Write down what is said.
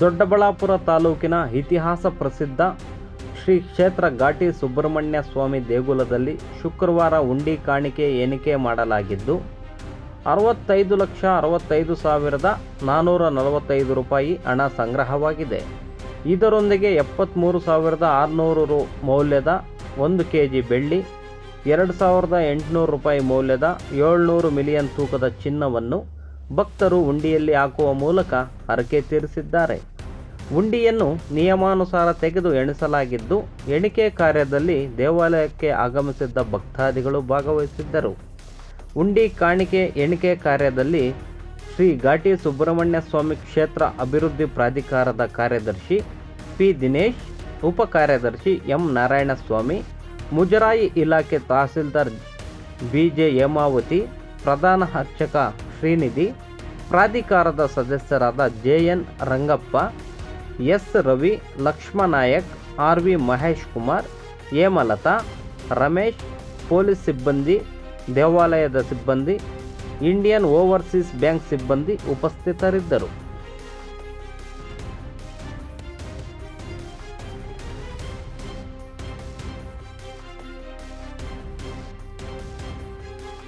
ದೊಡ್ಡಬಳ್ಳಾಪುರ ತಾಲೂಕಿನ ಇತಿಹಾಸ ಪ್ರಸಿದ್ಧ ಶ್ರೀ ಕ್ಷೇತ್ರ ಘಾಟಿ ಸುಬ್ರಹ್ಮಣ್ಯ ಸ್ವಾಮಿ ದೇಗುಲದಲ್ಲಿ ಶುಕ್ರವಾರ ಉಂಡಿ ಕಾಣಿಕೆ ಎಣಿಕೆ ಮಾಡಲಾಗಿದ್ದು, ಅರವತ್ತೈದು ಲಕ್ಷ ಅರವತ್ತೈದು ಸಾವಿರದ ನಾನ್ನೂರ ನಲವತ್ತೈದು ರೂಪಾಯಿ ಹಣ ಸಂಗ್ರಹವಾಗಿದೆ. ಇದರೊಂದಿಗೆ ಎಪ್ಪತ್ತ್ಮೂರು ಸಾವಿರದ ಆರುನೂರು ರು ಮೌಲ್ಯದ ಒಂದು ಕೆ ಜಿ ಬೆಳ್ಳಿ, ಎರಡು ಸಾವಿರದ ಎಂಟುನೂರು ರೂಪಾಯಿ ಮೌಲ್ಯದ ಏಳ್ನೂರು ಮಿಲಿಯನ್ ತೂಕದ ಚಿನ್ನವನ್ನು ಭಕ್ತರು ಉಂಡಿಯಲ್ಲಿ ಹಾಕುವ ಮೂಲಕ ಹರಕೆ ತೀರಿಸಿದ್ದಾರೆ. ಉಂಡಿಯನ್ನು ನಿಯಮಾನುಸಾರ ತೆಗೆದು ಎಣಿಸಲಾಗಿದ್ದು, ಎಣಿಕೆ ಕಾರ್ಯದಲ್ಲಿ ದೇವಾಲಯಕ್ಕೆ ಆಗಮಿಸಿದ್ದ ಭಕ್ತಾದಿಗಳು ಭಾಗವಹಿಸಿದ್ದರು. ಉಂಡಿ ಕಾಣಿಕೆ ಎಣಿಕೆ ಕಾರ್ಯದಲ್ಲಿ ಶ್ರೀ ಘಾಟಿ ಸುಬ್ರಹ್ಮಣ್ಯ ಸ್ವಾಮಿ ಕ್ಷೇತ್ರ ಅಭಿವೃದ್ಧಿ ಪ್ರಾಧಿಕಾರದ ಕಾರ್ಯದರ್ಶಿ ಪಿ ದಿನೇಶ್, ಉಪ ಕಾರ್ಯದರ್ಶಿ ಎಂ ನಾರಾಯಣಸ್ವಾಮಿ, ಮುಜರಾಯಿ ಇಲಾಖೆ ತಹಸೀಲ್ದಾರ್ ಬಿ ಜೆ ಹೇಮಾವತಿ, ಪ್ರಧಾನ ಅರ್ಚಕ ಶ್ರೀನಿಧಿ, ಪ್ರಾಧಿಕಾರದ ಸದಸ್ಯರಾದ J N Rangappa, S Ravi, Lakshmanayak, R V Mahesh Kumar, Hemalatha, Ramesh, police ಸಿಬ್ಬಂದಿ, ದೇವಾಲಯದ ಸಿಬ್ಬಂದಿ, ಇಂಡಿಯನ್ ಓವರ್ಸೀಸ್ ಬ್ಯಾಂಕ್ ಸಿಬ್ಬಂದಿ ಉಪಸ್ಥಿತರಿದ್ದರು.